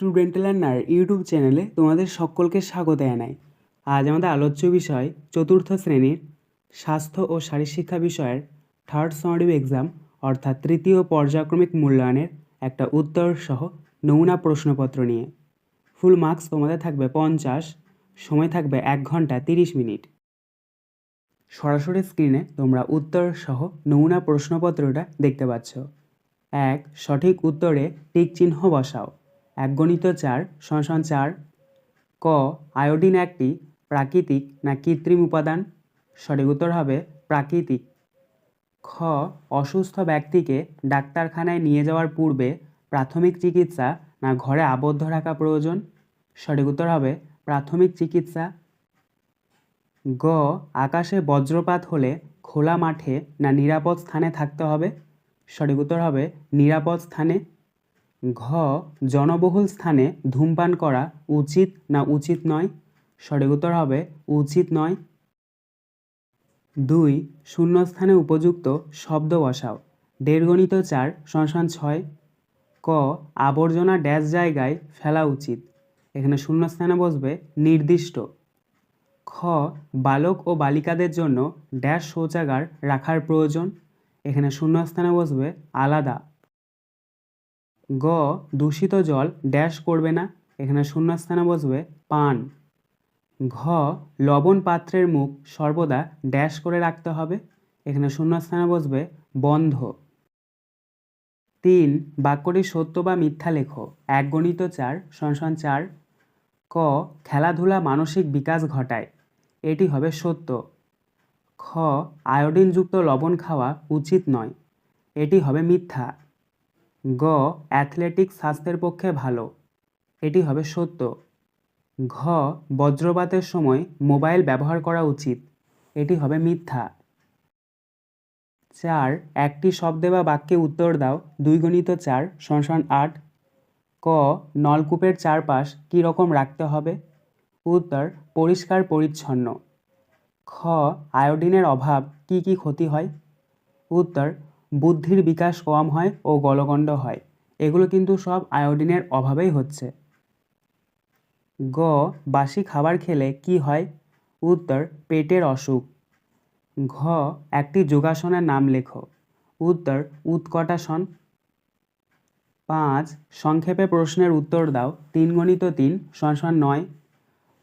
Student learner YouTube চ্যানেলে তোমাদের সকলকে স্বাগত জানাই। আজ আমাদের আলোচ্য বিষয় চতুর্থ শ্রেণির স্বাস্থ্য ও শারীরশিক্ষা বিষয়ের থার্ড সামারিভ এক্সাম অর্থাৎ তৃতীয় পর্যায়ক্রমিক মূল্যায়নের একটা উত্তর সহ নমুনা প্রশ্নপত্র নিয়ে। ফুল মার্কস তোমাদের থাকবে পঞ্চাশ, সময় থাকবে এক ঘণ্টা তিরিশ মিনিট। সরাসরি স্ক্রিনে তোমরা উত্তর সহ নমুনা প্রশ্নপত্রটা দেখতে পাচ্ছ। এক, সঠিক উত্তরে টিক চিহ্ন বসাও। এক গণিত চার সমান চার। ক, আয়োডিন একটি প্রাকৃতিক না কৃত্রিম উপাদান? সঠিক উত্তর হবে প্রাকৃতিক। খ, অসুস্থ ব্যক্তিকে ডাক্তারখানায় নিয়ে যাওয়ার পূর্বে প্রাথমিক চিকিৎসা না ঘরে আবদ্ধ রাখা প্রয়োজন? সঠিক উত্তর হবে প্রাথমিক চিকিৎসা। গ, আকাশে বজ্রপাত হলে খোলা মাঠে না নিরাপদ স্থানে থাকতে হবে? সঠিক উত্তর হবে নিরাপদ স্থানে। ঘ, জনবহুল স্থানে ধূমপান করা উচিত না উচিত নয়? সঠিক উত্তর হবে উচিত নয়। দুই, শূন্যস্থানে উপযুক্ত শব্দ বসাও। দেড় গণিত চার সংসান ছয়। ক, আবর্জনা ড্যাশ জায়গায় ফেলা উচিত। এখানে শূন্যস্থানে বসবে নির্দিষ্ট। খ, বালক ও বালিকাদের জন্য ড্যাশ শৌচাগার রাখার প্রয়োজন। এখানে শূন্যস্থানে বসবে আলাদা। গ, দূষিত জল ড্যাশ করবে না। এখানে শূন্যস্থানে বসবে পান। ঘ, লবণ পাত্রের মুখ সর্বদা ড্যাশ করে রাখতে হবে। এখানে শূন্যস্থানে বসবে বন্ধ। তিন, বাক্যটি সত্য বা মিথ্যা লেখো। এক গণিত চার সংসান চার। ক, খেলাধুলা মানসিক বিকাশ ঘটায়। এটি হবে সত্য। খ, আয়োডিনযুক্ত লবণ খাওয়া উচিত নয়। এটি হবে মিথ্যা। গ, অ্যাথলেটিক স্বাস্থ্যের পক্ষে ভালো। এটি হবে সত্য। ঘ, বজ্রপাতের সময় মোবাইল ব্যবহার করা উচিত। এটি হবে মিথ্যা। চার, একটি শব্দে বা বাক্যে উত্তর দাও। দুই গণিত চার সংসান আট। ক, নলকূপের চারপাশ কী রকম রাখতে হবে? উত্তর, পরিষ্কার, পরিচ্ছন্ন। খ, আয়োডিনের অভাব কি কি ক্ষতি হয়? উত্তর বুদ্ধির বিকাশ কম হয় ও গলগণ্ড হয়। এগুলো কিন্তু সব আয়োডিনের অভাবেই হচ্ছে। গ, বাসি খাবার খেলে কি হয়? উত্তর, পেটের অসুখ। ঘ, একটি যোগাসনের নাম লেখো। উত্তর, উৎকটাসন। পাঁচ, সংক্ষেপে প্রশ্নের উত্তর দাও। তিন গণিত তিন সমান নয়।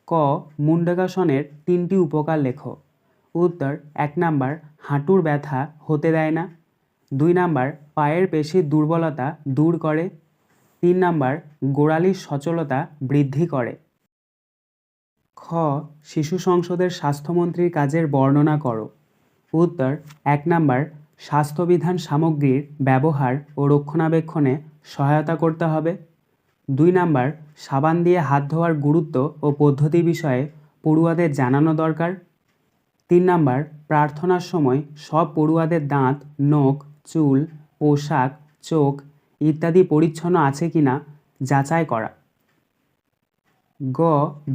ক, মুন্ডকাসনের তিনটি উপকার লেখো। উত্তর, এক নাম্বার, হাঁটুর ব্যথা হতে দেয় না। দুই নাম্বার, পায়ের পেশির দুর্বলতা দূর করে। তিন নাম্বার, গোড়ালির সচলতা বৃদ্ধি করে। খ, শিশু সংসদের স্বাস্থ্যমন্ত্রীর কাজের বর্ণনা করো। উত্তর, এক নাম্বার, স্বাস্থ্যবিধান সামগ্রীর ব্যবহার ও রক্ষণাবেক্ষণে সহায়তা করতে হবে। দুই নাম্বার, সাবান দিয়ে হাত ধোয়ার গুরুত্ব ও পদ্ধতি বিষয়ে পড়ুয়াদের জানানো দরকার। তিন নাম্বার, প্রার্থনার সময় সব পড়ুয়াদের দাঁত, নখ চুল, পোশাক, চোখ ইত্যাদি পরিচ্ছন্ন আছে কি না যাচাই করা। গ,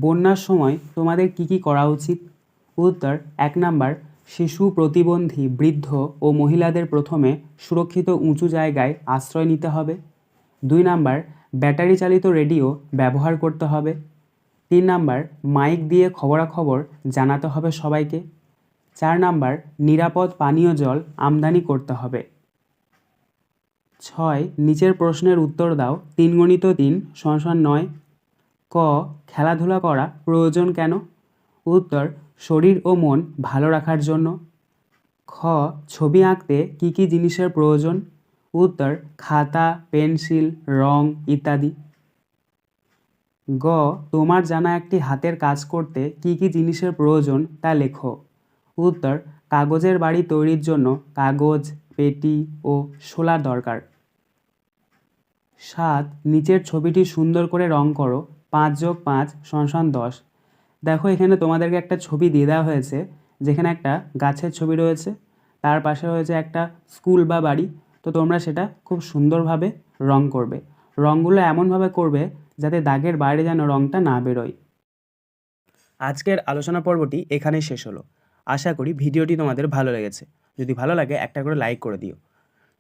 বন্যার সময় তোমাদের কি কি করা উচিত? উত্তর, এক নাম্বার, শিশু প্রতিবন্ধী, বৃদ্ধ ও মহিলাদের প্রথমে সুরক্ষিত উঁচু জায়গায় আশ্রয় নিতে হবে। দুই নাম্বার, ব্যাটারি চালিত রেডিও ব্যবহার করতে হবে। তিন নাম্বার, মাইক দিয়ে খবরাখবর জানাতে হবে সবাইকে। চার নাম্বার, নিরাপদ পানীয় জল আমদানি করতে হবে। ছয় নিচের প্রশ্নের উত্তর দাও। তিন গণিত তিন সংসার নয়। ক, খেলাধুলা করা প্রয়োজন কেন? উত্তর, শরীর ও মন ভালো রাখার জন্য। খ, ছবি আঁকতে কী কী জিনিসের প্রয়োজন? উত্তর, খাতা, পেন্সিল, রং ইত্যাদি। গ, তোমার জানা একটি হাতের কাজ করতে কী কী জিনিসের প্রয়োজন তা লেখো। উত্তর, কাগজের বাড়ি তৈরির জন্য কাগজ, পেটি ও শোলার দরকার। সাত, নিচের ছবিটি সুন্দর করে রং করো, পাঁচ যোগ পাঁচ সমান দশ। দেখো এখানে তোমাদেরকে একটা ছবি দিয়ে দেওয়া হয়েছে, যেখানে একটা গাছের ছবি রয়েছে, তার পাশে রয়েছে একটা স্কুল বা বাড়ি, তো তোমরা সেটা খুব সুন্দরভাবে রং করবে। রঙগুলো এমনভাবে করবে যাতে দাগের বাইরে যেন রঙটা না বেরোয়। আজকের আলোচনা পর্বটি এখানেই শেষ হলো। আশা করি ভিডিওটি তোমাদের ভালো লেগেছে। যদি ভালো লাগে একটা করে লাইক করে দিও।